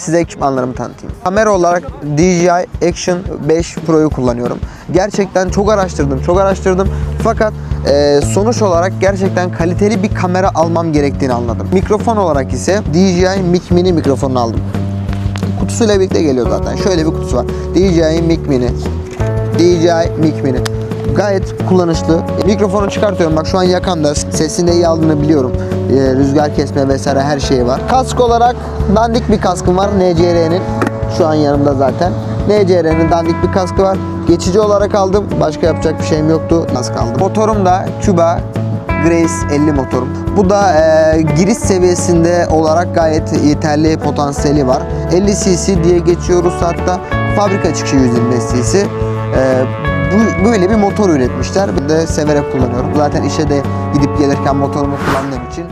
Size ekipmanlarımı tanıtayım. Kamera olarak DJI Action 5 Pro'yu kullanıyorum. Gerçekten çok araştırdım, çok araştırdım. Fakat e, sonuç olarak gerçekten kaliteli bir kamera almam gerektiğini anladım. Mikrofon olarak ise DJI Mic Mini mikrofonunu aldım. Kutusuyla birlikte geliyor zaten. Şöyle bir kutusu var. DJI Mic Mini. DJI Mic Mini. Gayet kullanışlı. Mikrofonu çıkartıyorum. Bak şu an yakamda. Sesini iyi aldığını biliyorum. Ee, rüzgar kesme vesaire her şeyi var. Kask olarak dandik bir kaskım var. NCR'nin. Şu an yanımda zaten. NCR'nin dandik bir kaskı var. Geçici olarak aldım. Başka yapacak bir şeyim yoktu. Kask aldım. Motorum da Cuba Grace 50 motorum. Bu da e, giriş seviyesinde olarak gayet yeterli potansiyeli var. 50 cc diye geçiyoruz hatta fabrika çıkışı 120 cc. E, böyle bir motor üretmişler. Ben de severek kullanıyorum. Zaten işe de gidip gelirken motorumu kullandığım için